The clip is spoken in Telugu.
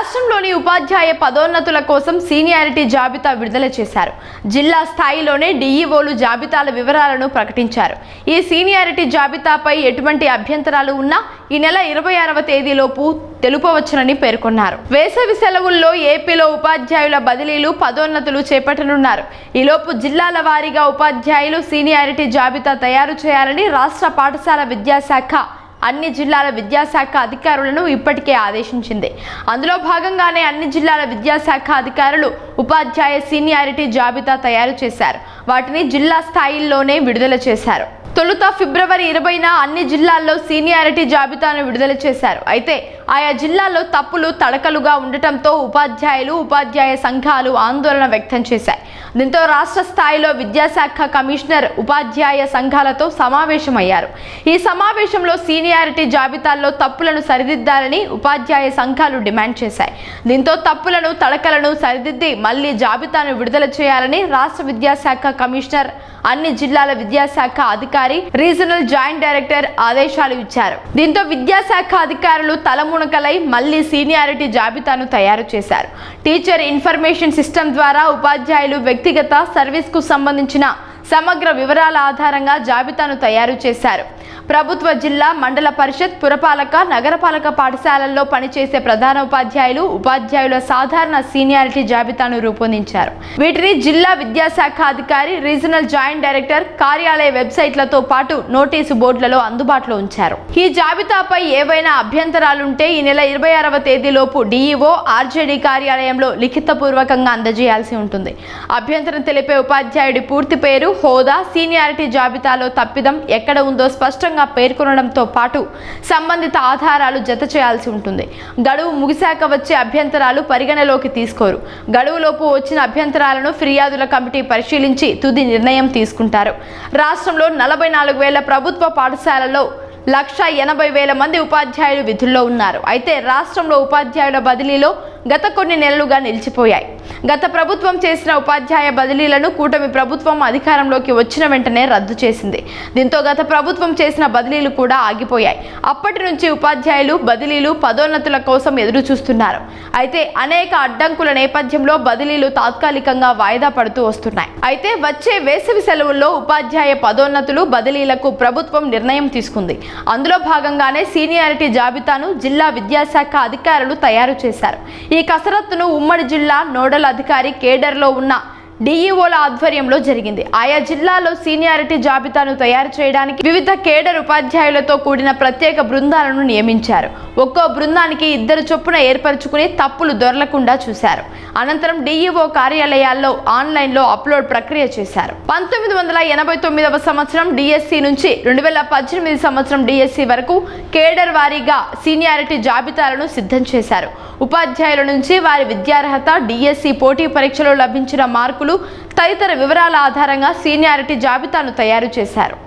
రాష్ట్రంలోని ఉపాధ్యాయ పదోన్నతుల కోసం సీనియారిటీ జాబితా విడుదల చేశారు. జిల్లా స్థాయిలోనే డీఈఓలు జాబితాల వివరాలను ప్రకటించారు. ఈ సీనియారిటీ జాబితాపై ఎటువంటి అభ్యంతరాలు ఉన్నా ఈ నెల ఇరవై ఆరవ తేదీలోపు తెలుపవచ్చునని పేర్కొన్నారు. వేసవి సెలవుల్లో ఏపీలో ఉపాధ్యాయుల బదిలీలు పదోన్నతులు చేపట్టనున్నారు. ఈలోపు జిల్లాల వారీగా ఉపాధ్యాయులు సీనియారిటీ జాబితా తయారు చేయాలని రాష్ట్ర పాఠశాల విద్యాశాఖ అన్ని జిల్లాల విద్యాశాఖ అధికారులను ఇప్పటికే ఆదేశించింది. అందులో భాగంగానే అన్ని జిల్లాల విద్యాశాఖ అధికారులు ఉపాధ్యాయ సీనియారిటీ జాబితా తయారు చేశారు. వాటిని జిల్లా స్థాయిల్లోనే విడుదల చేశారు. తొలుత ఫిబ్రవరి ఇరవైన అన్ని జిల్లాల్లో సీనియారిటీ జాబితాను విడుదల చేశారు. అయితే ఆయా జిల్లాల్లో తప్పులు తడకలుగా ఉండటంతో ఉపాధ్యాయులు ఉపాధ్యాయ సంఘాలు ఆందోళన వ్యక్తం చేశాయి. దీంతో రాష్ట్ర స్థాయిలో విద్యాశాఖ కమిషనర్ ఉపాధ్యాయ సంఘాలతో సమావేశమయ్యారు. ఈ సమావేశంలో సీనియారిటీ జాబితాల్లో తప్పులను సరిదిద్దాలని ఉపాధ్యాయ సంఘాలు డిమాండ్ చేశాయి. దీంతో తప్పులను తడకలను సరిదిద్ది మళ్ళీ జాబితాను విడుదల చేయాలని రాష్ట్ర విద్యాశాఖ కమిషనర్ అన్ని జిల్లాల విద్యాశాఖ అధికారి రీజనల్ జాయింట్ డైరెక్టర్ ఆదేశాలు ఇచ్చారు. దీంతో విద్యాశాఖ అధికారులు తలము తలమునకలై మళ్ళీ సీనియారిటీ జాబితాను తయారు చేశారు. టీచర్ ఇన్ఫర్మేషన్ సిస్టమ్ ద్వారా ఉపాధ్యాయులు వ్యక్తిగత సర్వీస్కు సంబంధించిన సమగ్ర వివరాల ఆధారంగా జాబితాను తయారు చేశారు. ప్రభుత్వ జిల్లా మండల పరిషత్ పురపాలక నగరపాలక పాఠశాలల్లో పనిచేసే ప్రధాన ఉపాధ్యాయులు ఉపాధ్యాయుల సాధారణ సీనియారిటీ జాబితాను రూపొందించారు. వీటిని జిల్లా విద్యాశాఖ అధికారి రీజనల్ జాయింట్ డైరెక్టర్ కార్యాలయ వెబ్సైట్లతో పాటు నోటీసు బోర్డులలో అందుబాటులో ఉంచారు. ఈ జాబితాపై ఏవైనా అభ్యంతరాలుంటే ఈ నెల ఇరవై ఆరవ తేదీలోపు డీఈఓ ఆర్జేడీ కార్యాలయంలో లిఖితపూర్వకంగా అందజేయాల్సి ఉంటుంది. అభ్యంతరం తెలిపే ఉపాధ్యాయుడి పూర్తి పేరు హోదా సీనియారిటీ జాబితాలో తప్పిదం ఎక్కడ ఉందో స్పష్టంగా పేర్కొనడంతో పాటు సంబంధిత ఆధారాలు జత చేయాల్సి ఉంటుంది. గడువు ముగిశాక వచ్చే అభ్యంతరాలు పరిగణలోకి తీసుకోరు. గడువులోపు వచ్చిన అభ్యంతరాలను ఫిర్యాదుల కమిటీ పరిశీలించి తుది నిర్ణయం తీసుకుంటారు. రాష్ట్రంలో నలభై నాలుగు వేల ప్రభుత్వ పాఠశాలలో లక్ష ఎనభై వేల మంది ఉపాధ్యాయులు విధుల్లో ఉన్నారు. అయితే రాష్ట్రంలో ఉపాధ్యాయుల బదిలీలో గత కొన్ని నెలలుగా నిలిచిపోయాయి. గత ప్రభుత్వం చేసిన ఉపాధ్యాయ బదిలీలను కూటమి ప్రభుత్వం అధికారంలోకి వచ్చిన వెంటనే రద్దు చేసింది. దీంతో గత ప్రభుత్వం చేసిన బదిలీలు కూడా ఆగిపోయాయి. అప్పటి నుంచి ఉపాధ్యాయులు బదిలీలు పదోన్నతుల కోసం ఎదురు చూస్తున్నారు అయితే అనేక అడ్డంకుల నేపథ్యంలో బదిలీలు తాత్కాలికంగా వాయిదా పడుతూ వస్తున్నాయి. అయితే వచ్చే వేసవి సెలవుల్లో ఉపాధ్యాయ పదోన్నతులు బదిలీలకు ప్రభుత్వం నిర్ణయం తీసుకుంది. అందులో భాగంగానే సీనియారిటీ జాబితాను జిల్లా విద్యాశాఖ అధికారులు తయారు చేశారు. ఈ కసరత్తును ఉమ్మడి జిల్లా నోడల్ అధికారి కేడర్లో ఉన్న డీఈఓల ఆధ్వర్యంలో జరిగింది. ఆయా జిల్లాలో సీనియారిటీ జాబితాను తయారు చేయడానికి వివిధ కేడర్ ఉపాధ్యాయులతో కూడిన ప్రత్యేక బృందాలను నియమించారు. ఒక్కో బృందానికి ఇద్దరు చొప్పున ఏర్పరచుకుని తప్పులు దొరలకుండా చూశారు. అనంతరం డిఈఓ కార్యాలయాల్లో ఆన్లైన్లో అప్లోడ్ ప్రక్రియ చేశారు. పంతొమ్మిది వందల ఎనభై తొమ్మిదవ సంవత్సరం డిఎస్సి నుంచి రెండు వేల పద్దెనిమిది సంవత్సరం డిఎస్సి వరకు కేడర్ వారీగా సీనియారిటీ జాబితాలను సిద్ధం చేశారు. ఉపాధ్యాయుల నుంచి వారి విద్యార్హత డిఎస్సి పోటీ పరీక్షలో లభించిన మార్కులు తదితర వివరాల ఆధారంగా సీనియారిటీ జాబితాను తయారు చేశారు.